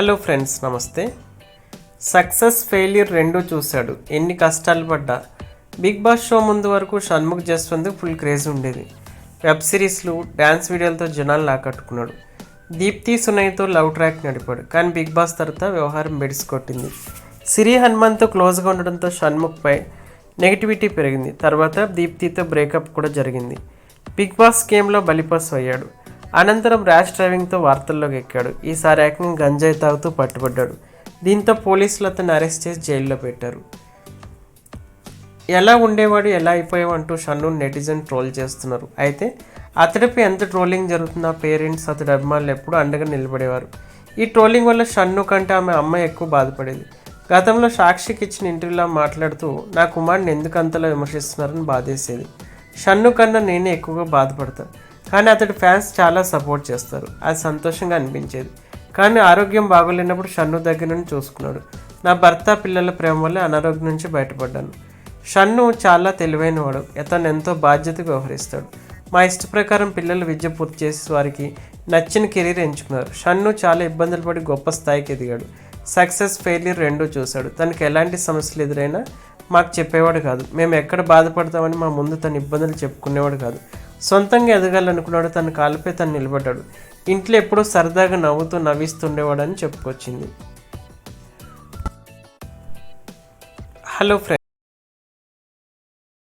Hello friends నమస్తే. Success failure రెండూ చూశాడు. ఎన్ని కష్టాలు పడ్డా. బిగ్ బాస్ షో ముందు వరకు షణ్ముఖ్ జస్వంత్ ఫుల్ క్రేజ్ ఉండేది. వెబ్ సిరీస్లు డ్యాన్స్ వీడియోలతో జనాలను ఆకట్టుకున్నాడు. దీప్తి సునయ్తో లవ్ ట్రాక్ నడిపాడు. కానీ బిగ్ బాస్ తర్వాత వ్యవహారం బెడిసికొట్టింది. సిరి హనుమాన్తో క్లోజ్గా ఉండడంతో షణ్ముఖ్పై నెగిటివిటీ పెరిగింది. తర్వాత దీప్తితో బ్రేకప్ కూడా జరిగింది. బిగ్ బాస్ గేమ్లో బలిపాస్ అయ్యాడు అనంతరం ర్యాష్ డ్రైవింగ్తో వార్తల్లోకి ఎక్కాడు. ఈసారి ఏకంగా గంజాయి తాగుతూ పట్టుబడ్డాడు. దీంతో పోలీసులు అతన్ని అరెస్ట్ చేసి జైల్లో పెట్టారు. ఎలా ఉండేవాడు ఎలా అయిపోయావు అంటూ షన్ను నెటిజన్ ట్రోల్ చేస్తున్నారు. అయితే అతడిపై ఎంత ట్రోలింగ్ జరుగుతుందో పేరెంట్స్ అతడి అభిమానులు ఎప్పుడూ అండగా నిలబడేవారు. ఈ ట్రోలింగ్ వల్ల షన్ను కంటే ఆమె అమ్మాయి ఎక్కువ బాధపడేది. గతంలో సాక్షికి ఇచ్చిన ఇంటర్వ్యూలో మాట్లాడుతూ నా కుమారుని ఎందుకు అంతలా విమర్శిస్తున్నారని బాధేసేది. షన్ను కన్నా నేనే ఎక్కువగా బాధపడతాను కానీ అతడి ఫ్యాన్స్ చాలా సపోర్ట్ చేస్తారు. అది సంతోషంగా అనిపించేది. కానీ ఆరోగ్యం బాగోలేనప్పుడు షన్ను దగ్గర నుండి చూసుకున్నాడు. నా భర్త పిల్లల ప్రేమ వల్ల అనారోగ్యం నుంచి బయటపడ్డాను. షన్ను చాలా తెలివైనవాడు. అతను ఎంతో బాధ్యతగా వ్యవహరిస్తాడు. మా ఇష్ట ప్రకారం పిల్లలు విద్య పూర్తి చేసి వారికి నచ్చిన కెరీర్ ఎంచుకున్నారు. షన్ను చాలా ఇబ్బందులు పడి గొప్ప స్థాయికి ఎదిగాడు. సక్సెస్ ఫెయిల్యూర్ రెండూ చూశాడు. తనకి ఎలాంటి సమస్యలు ఎదురైనా మాకు చెప్పేవాడు కాదు. మేము ఎక్కడ బాధపడతామని మా ముందు తన ఇబ్బందులు చెప్పుకునేవాడు కాదు. సొంతంగా ఎదగాలనుకున్నాడు తన కాలుపై తను నిలబడ్డాడు. ఇంట్లో ఎప్పుడూ సరదాగా నవ్వుతూ నవ్విస్తుండేవాడని చెప్పుకొచ్చింది. Hello friends.